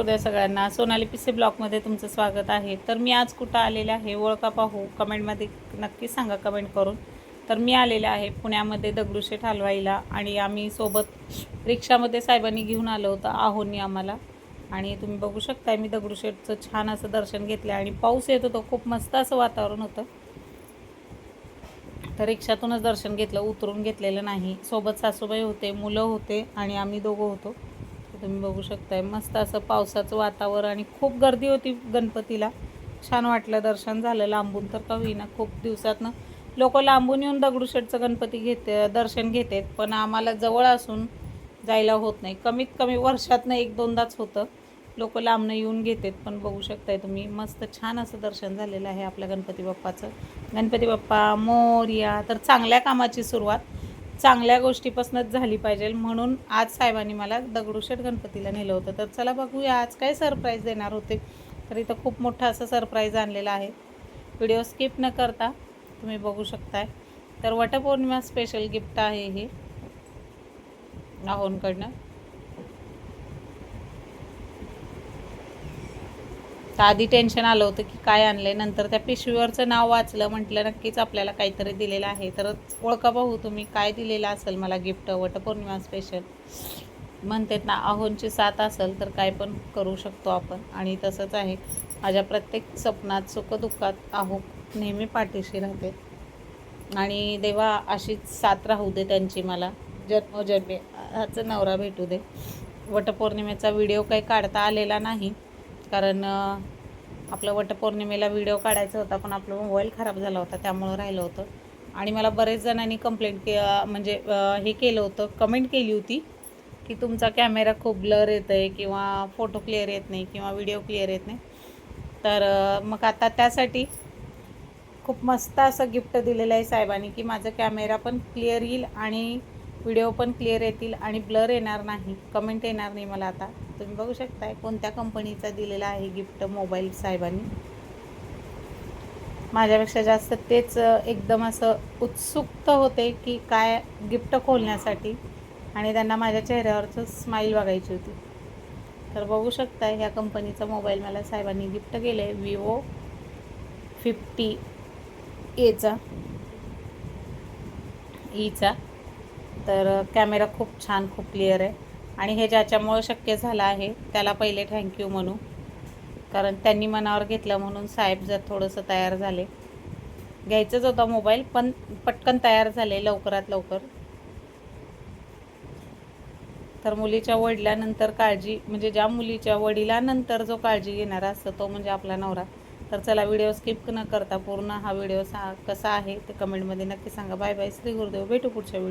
उद्या सगळ्यांना. सोनाली पिसे ब्लॉगमध्ये तुमचं स्वागत आहे. तर मी आज कुठं आलेले आहे ओळखा पाहू. कमेंटमध्ये नक्की सांगा कमेंट करून. तर मी आलेले आहे पुण्यामध्ये दगडूशेठ हलवाईला आणि आम्ही सोबत रिक्षामध्ये साहेबांनी घेऊन आलो होतं आहोनी आम्हाला. आणि तुम्ही बघू शकताय मी दगडूशेठचं छान असं दर्शन घेतलं आणि पाऊस येत होतं खूप मस्त असं वातावरण होतं. तर रिक्षातूनच दर्शन घेतलं उतरून घेतलेलं नाही. सोबत सासूबाई होते मुलं होते आणि आम्ही दोघं होतो. तुम्ही बघू शकताय. मस्त असं पावसाचं वातावरण आणि खूप गर्दी होती गणपतीला. छान वाटलं दर्शन झालं लांबून तर का होईना. खूप दिवसातनं लोक लांबून येऊन दगडूशेठचं गणपती घेते दर्शन घेतात. पण आम्हाला जवळ असून जायला होत नाही. कमीत कमी वर्षातनं एक दोनदाच होतं. लोक लांबनं येऊन घेतात. पण बघू शकताय तुम्ही मस्त छान असं दर्शन झालेलं आहे आपल्या गणपती बाप्पाचं. गणपती बाप्पा मोर्या तर चांगल्या कामाची सुरुवात. चांगल्या गोष्टीपासूनच झाली पाहिजे म्हणून आज साहेबांनी मला दगडूशेठ गणपतीला नेलं होतं. तर चला बघूया आज काय सरप्राईज देणार होते. तर इथं खूप मोठं असं सरप्राईज आणलेला आहे. व्हिडिओ स्किप न करता तुम्ही बघू शकताय. तर वटपौर्णिमा स्पेशल गिफ्ट आहे हे. राहोनकडनं तर आधी टेन्शन आलं होतं की काय आणलंय. नंतर त्या पिशवीवरचं नाव वाचलं म्हटलं नक्कीच आपल्याला काहीतरी दिलेलं आहे. तर ओळखा पाहू तुम्ही काय दिलेलं असेल मला गिफ्ट वटपौर्णिमा स्पेशल म्हणतात ना आहोंची साथ असेल तर काय पण करू शकतो आपण. आणि तसंच आहे. माझ्या प्रत्येक स्वप्नात सुखदुःखात आहो नेहमी पाठीशी राहते. आणि देवा अशीच साथ राहू दे त्यांची मला. जन्मोजन्मे ह्याचं नवरा भेटू दे. वटपौर्णिमेचा व्हिडिओ काही काढता आलेला नाही. कारण आपलं वटपौर्णिमेला व्हिडिओ काढायचा होता पण आपला मोबाईल खराब झाला होता त्यामुळं राहिलं होतं. आणि मला बरेच जणांनी कंप्लेंट के म्हणजे हे केलं होतं कमेंट केली होती की तुमचा कॅमेरा खूप ब्लर येत आहे किंवा फोटो क्लिअर येत नाही किंवा व्हिडिओ क्लिअर येत नाही. तर मग आता त्यासाठी खूप मस्त असं गिफ्ट दिलेलं आहे साहेबांनी की माझा कॅमेरा पण क्लिअर येईल आणि व्हिडिओ पण क्लिअर येतील आणि ब्लर येणार नाही कमेंट येणार नाही मला आता. तुम्ही बघू शकताय कोणत्या कंपनीचा दिलेला आहे गिफ्ट मोबाईल साहेबांनी. माझ्यापेक्षा जास्त तेच एकदम असं उत्सुकता होते की काय गिफ्ट खोलण्यासाठी. आणि त्यांना माझ्या चेहऱ्यावरचं स्माईल बघायची होती. तर बघू शकताय ह्या कंपनीचा मोबाईल मला साहेबांनी गिफ्ट केलं आहे विवो फिफ्टी एचा ईचा e तर कॅमेरा खूप छान खूप क्लिअर आहे. आणि हे ज्याच्यामुळं शक्य झालं आहे त्याला पहिले थँक्यू म्हणू. कारण त्यांनी मनावर घेतलं म्हणून साहेब जर थोडंसं तयार झाले. घ्यायचंच होता मोबाईल पण पटकन तयार झाले लवकरात लवकर. तर मुलीच्या वडिलानंतर काळजी म्हणजे ज्या मुलीच्या वडिलानंतर जो काळजी घेणारा असतो तो म्हणजे आपला नवरा. तर चला व्हिडिओ स्किप न करता पूर्ण हा व्हिडिओ सा कसा आहे ते कमेंटमध्ये नक्की सांगा. Bye bye Shri Gurudev. भेटू पुढच्या व्हिडिओ